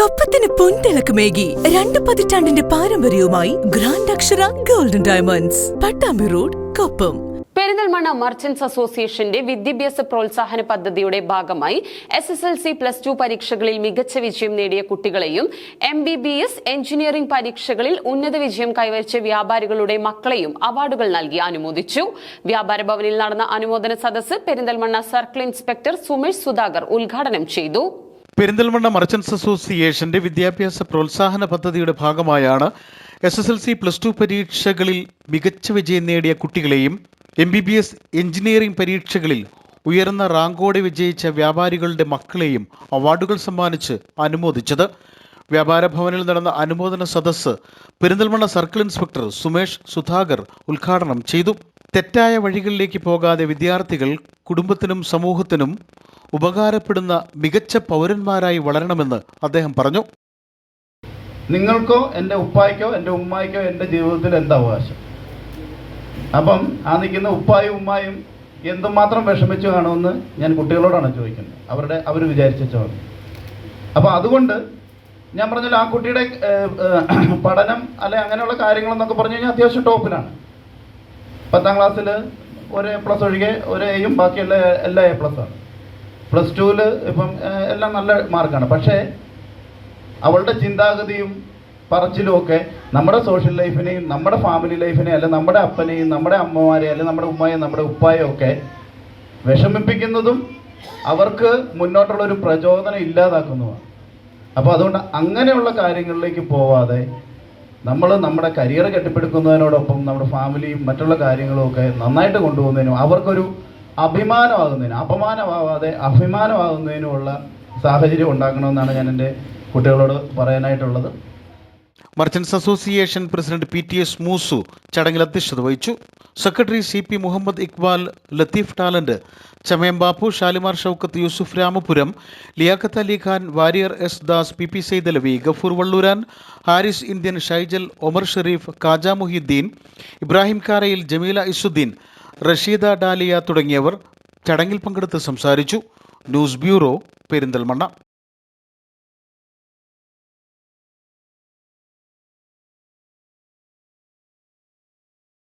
കൊപ്പത്തിന് പൊൻതിളക്കമേകി രണ്ട് പതിറ്റാണ്ടിന്റെ പാരമ്പര്യവുമായി grand Akshara golden diamonds Pattambi road Koppam. Perinthalmanna merchants അസോസിയേഷന്റെ വിദ്യാഭ്യാസ പ്രോത്സാഹന പദ്ധതിയുടെ ഭാഗമായി S S L C plus two പരീക്ഷകളിൽ മികച്ച വിജയം നേടിയ കുട്ടികളെയും M B B S engineering പരീക്ഷകളിൽ ഉന്നത വിജയം കൈവരിച്ച വ്യാപാരികളുടെ മക്കളെയും അവാർഡുകൾ നൽകി അനുമോദിച്ചു. വ്യാപാര ഭവനിൽ നടന്ന അനുമോദന സദസ്സ് പെരിന്തൽമണ്ണ സർക്കിൾ ഇൻസ്പെക്ടർ സുമേഷ് സുധാകർ ഉദ്ഘാടനം ചെയ്തു. പെരിന്തൽമണ്ണ മർച്ചൻസ് അസോസിയേഷന്റെ വിദ്യാഭ്യാസ പ്രോത്സാഹന പദ്ധതിയുടെ ഭാഗമായാണ് S S L C plus two പരീക്ഷകളിൽ മികച്ച വിജയം നേടിയ കുട്ടികളെയും M B B S engineering പരീക്ഷകളിൽ ഉയർന്ന റാങ്കോടെ വിജയിച്ച വ്യാപാരികളുടെ മക്കളെയും അവാർഡുകൾ സമ്മാനിച്ച് അനുമോദിച്ചത്. വ്യാപാര ഭവനിൽ നടന്ന അനുമോദന സദസ് പെരിന്തൽമണ്ണ സർക്കിൾ ഇൻസ്പെക്ടർ സുമേഷ് സുധാകർ ഉദ്ഘാടനം ചെയ്തു. തെറ്റായ വഴികളിലേക്ക് പോകാതെ വിദ്യാർത്ഥികൾ കുടുംബത്തിനും സമൂഹത്തിനും ഉപകാരപ്പെടുന്ന മികച്ച പൗരന്മാരായി വളരണമെന്ന് അദ്ദേഹം പറഞ്ഞു. നിങ്ങൾക്കോ എന്റെ ഉപ്പായ്ക്കോ എന്റെ ഉമ്മായ്ക്കോ എന്റെ ജീവിതത്തിൽ എന്താ അവകാശം? അപ്പം ആ നിൽക്കുന്ന ഉപ്പായും ഉമ്മായും എന്തുമാത്രം വിഷമിച്ചു കാണുമെന്ന് ഞാൻ കുട്ടികളോടാണ് ചോദിക്കുന്നത്. അവരുടെ അവർ വിചാരിച്ചോ അപ്പോൾ അതുകൊണ്ട് ഞാൻ പറഞ്ഞല്ലോ ആ കുട്ടിയുടെ പഠനം അല്ലെ അങ്ങനെയുള്ള കാര്യങ്ങളെന്നൊക്കെ പറഞ്ഞു കഴിഞ്ഞാൽ അത്യാവശ്യം ടോപ്പിലാണ്. പത്താം ക്ലാസ്സിൽ ഒരു എ പ്ലസ് ഒഴികെ ഒരു എയും ബാക്കിയുള്ള എല്ലാ എ പ്ലസ് ആണ്. പ്ലസ് ടുവിൽ ഇപ്പം എല്ലാം നല്ല മാർക്കാണ് പക്ഷേ അവളുടെ ചിന്താഗതിയും പറച്ചിലും ഒക്കെ നമ്മുടെ സോഷ്യൽ ലൈഫിനെയും നമ്മുടെ ഫാമിലി ലൈഫിനെയും അല്ലെ നമ്മുടെ അപ്പനെയും നമ്മുടെ അമ്മമാരെയും അല്ലെ നമ്മുടെ ഉമ്മയെയും നമ്മുടെ ഉപ്പായും ഒക്കെ വിഷമിപ്പിക്കുന്നതും അവർക്ക് മുന്നോട്ടുള്ള ഒരു പ്രചോദനം ഇല്ലാതാക്കുന്നതാണ് അപ്പോൾ അതുകൊണ്ട് അങ്ങനെയുള്ള കാര്യങ്ങളിലേക്ക് പോവാതെ നമ്മൾ നമ്മുടെ കരിയർ കെട്ടിപ്പടുക്കുന്നതിനോടൊപ്പം നമ്മുടെ ഫാമിലിയും മറ്റുള്ള കാര്യങ്ങളും ഒക്കെ നന്നായിട്ട് കൊണ്ടുപോകുന്നതിനും അവർക്കൊരു അഭിമാനമാകുന്നതിനും അപമാനമാവാതെ അഭിമാനമാകുന്നതിനുമുള്ള സാഹചര്യം ഉണ്ടാക്കണമെന്നാണ് ഞാൻ എന്റെ കുട്ടികളോട് പറയാനായിട്ടുള്ളത്. Merchants association president P T S Moosu ചടങ്ങിൽ അധ്യക്ഷത വഹിച്ചു. Secretary C P Muhammad Iqbal Latheef talent Chamayam Bappu Shalimar Shoukath Yusuf Ramapuram Liyakath Ali Khan Warrier S Das P P Saidalavi Gafoor Valluran Haris Indian Shaijal Omar Sherif Kaja Muhiyuddin Ibrahim Karayil Jameela Izzudeen Rasheeda Daliya തുടങ്ങിയവർ ചടങ്ങിൽ പങ്കെടുത്ത് സംസാരിച്ചു. News bureau Perinthalmanna